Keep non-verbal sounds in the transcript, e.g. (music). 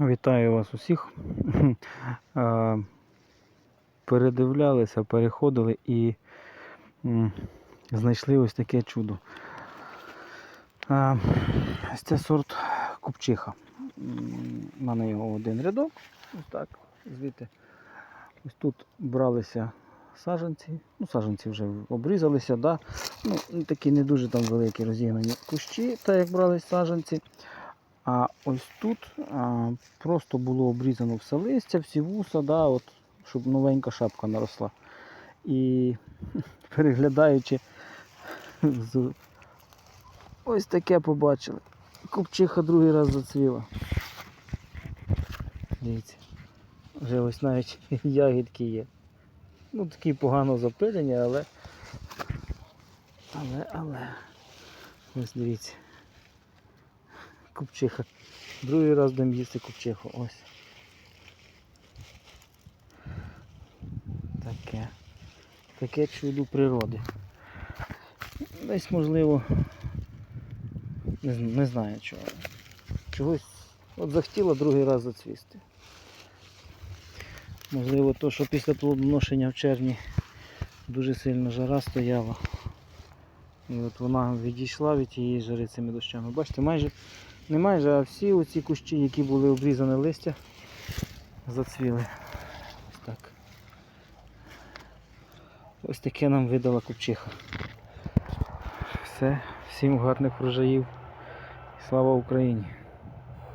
Вітаю вас усіх. (laughs) Передивлялися, переходили і знайшли ось таке чудо. Ось це сорт купчиха. У мене його один рядок. Ось так, звідти. Ось тут бралися саджанці. Ну, саджанці вже обрізалися, да? ну, такі не дуже там великі розігнані кущі, так як брали саджанці. А ось тут а, просто було обрізано все листя, всі вуса, да, от, щоб новенька шапка наросла. І (laughs) переглядаючи, ось таке побачили. Купчиха другий раз зацвіла. Дивіться. Вже ось навіть (laughs) ягідки є. Ну такі погано запилені, але. Але, але. Ось дивіться. Купчиха. Другий раз будемо їсти купчиху. Ось. Таке. Таке чудо природи. Десь можливо. Не, не знаю чого. Чогось от захотіла другий раз зацвісти. Можливо, то, що після плодоношення в червні дуже сильно жара стояла. І от вона відійшла від тієї жари цими дощами. Бачите, майже не майже, а всі оці кущі, які були обрізані листя, зацвіли. Ось так. Ось таке нам видала купчиха. Все, всім гарних врожаїв. Слава Україні!